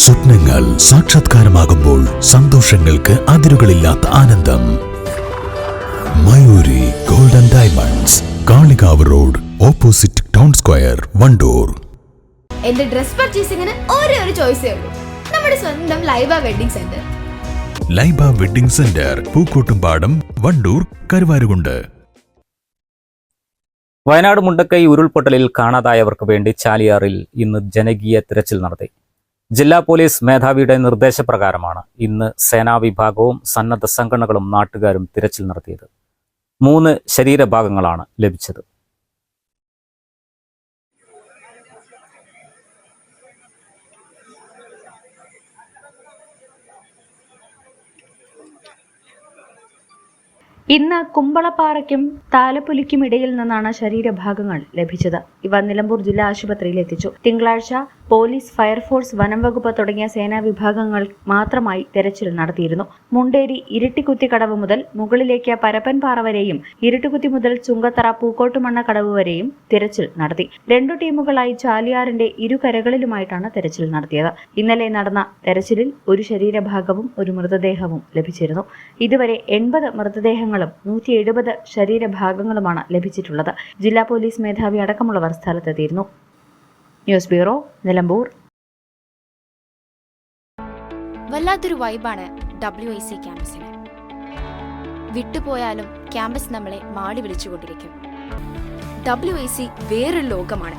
സ്വപ്നങ്ങൾ സാക്ഷാത്കാരമാകുമ്പോൾ സന്തോഷങ്ങൾക്ക് അതിരുകളില്ലാത്ത ആനന്ദം. Mayuri golden diamonds Kalikavu road opposite town square Wandoor. എന്റെ ഡ്രസ് പർച്ചേസിംഗിന് ഒരേ ഒരു ചോയ്സേ ഉള്ളൂ. നമ്മുടെ സ്വന്തം Laiba wedding centre. Laiba wedding centre Pookkottumpadam Wandoor Karuvarakundu. Wayanad Mundakkai ഉരുൾപൊട്ടലിൽ കാണാതായവർക്ക് വേണ്ടി ചാലിയാറിൽ ഇന്ന് ജനകീയ തിരച്ചിൽ നടത്തി. ജില്ലാ പോലീസ് മേധാവിയുടെ നിർദ്ദേശപ്രകാരമാണ് ഇന്ന് സേനാ വിഭാഗവും സന്നദ്ധ സംഘടനകളും നാട്ടുകാരും തിരച്ചിൽ നടത്തിയത്. മൂന്ന് ശരീരഭാഗങ്ങളാണ് ലഭിച്ചത്. ഇന്ന് കുമ്പളപ്പാറയ്ക്കും താലപ്പൊലിക്കും ഇടയിൽ നിന്നാണ് ശരീരഭാഗങ്ങൾ ലഭിച്ചത്. ഇവ നിലമ്പൂർ ജില്ലാ ആശുപത്രിയിൽ എത്തിച്ചു. തിങ്കളാഴ്ച പോലീസ് ഫയർഫോഴ്സ് വനം വകുപ്പ് തുടങ്ങിയ സേനാ വിഭാഗങ്ങൾ മാത്രമായി തെരച്ചിൽ നടത്തിയിരുന്നു. മുണ്ടേരി ഇരട്ടിക്കുത്തിക്കടവ് മുതൽ മുകളിലേക്ക് പരപ്പൻപാറ വരെയും ഇരിട്ടുകുത്തി മുതൽ ചുങ്കത്തറ പൂക്കോട്ടുമണ്ണ കടവ് വരെയും തിരച്ചിൽ നടത്തി. രണ്ടു ടീമുകളായി ചാലിയാറിന്റെ ഇരുകരകളിലുമായിട്ടാണ് തെരച്ചിൽ നടത്തിയത്. ഇന്നലെ നടന്ന തെരച്ചിലിൽ ഒരു ശരീരഭാഗവും ഒരു മൃതദേഹവും ലഭിച്ചിരുന്നു. ഇതുവരെ എൺപത് മൃതദേഹങ്ങളും നൂറ്റി എഴുപത് ശരീരഭാഗങ്ങളുമാണ് ലഭിച്ചിട്ടുള്ളത്. ജില്ലാ പോലീസ് മേധാവി അടക്കമുള്ളവർ സ്ഥലത്തെത്തിയിരുന്നു. News bureau Nilambur. വല്ലാത്തൊരു വൈബാണ് ഡബ്ല്യു ഐ സി ക്യാമ്പസിന്. വിട്ടുപോയാലും ക്യാമ്പസ് നമ്മളെ മാടി വിളിച്ചുകൊണ്ടിരിക്കും. ഡബ്ല്യു ഐ സി വേറൊരു ലോകമാണ്.